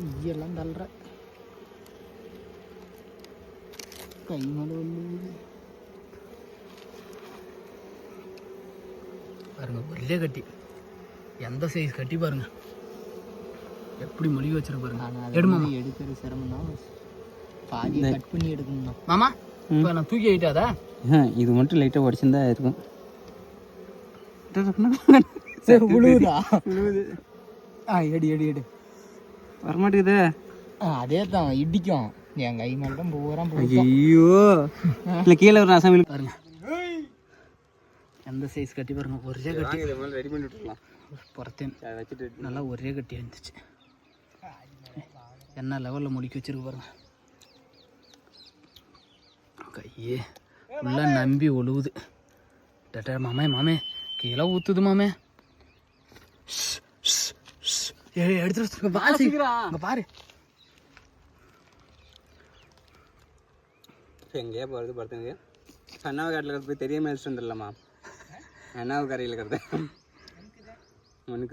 ஈயெல்லாம் தள்ளுற கை மேல விழுவுது. பாருங்க ஒரே கட்டி எந்த சைஸ் கட்டி பாருங்க எப்படி மொழி வச்சிருக்க பாருங்க எடுமா எடுக்கிற சிரமம் தான் பாதி கட் பண்ணி எடுக்கணும் மாமா இப்போ நான் தூக்கி ஆயிட்டாதா இது மட்டும் லைட்டாக உடச்சிருந்தா இருக்கும் சரி விழுவுதா ஆ எடு எடு எடு வரமாட்டேங்குது. அதே தான் இடிக்கும். என் கை மேல தான் பூரா ஐயோ இல்லை கீழே ஒரு அசாமில் பாருங்க. எந்த சைஸ் கட்டி பாருங்க ஒரே கட்டி. ரெடி பண்ணி புறத்தேன். வச்சுட்டு நல்லா ஒரே கட்டி இருந்துச்சு என்ன லெவலில் முடிக்க வச்சிருக்கு பாருங்க. கையே ஃபுல்லாக நம்பி ஒழுகுது. டட்டா மாமே மாமே. கீழே ஊற்றுது மாமே. எடுத்துட்டு இங்க பாரு எங்கேயா போகிறது படுத்துங்க அண்ணாவு காட்டில் போய் தெரியாமல் வச்சுட்டு வந்துடலாமா அண்ணாவு கரையில் இருக்கிறது உனக்கு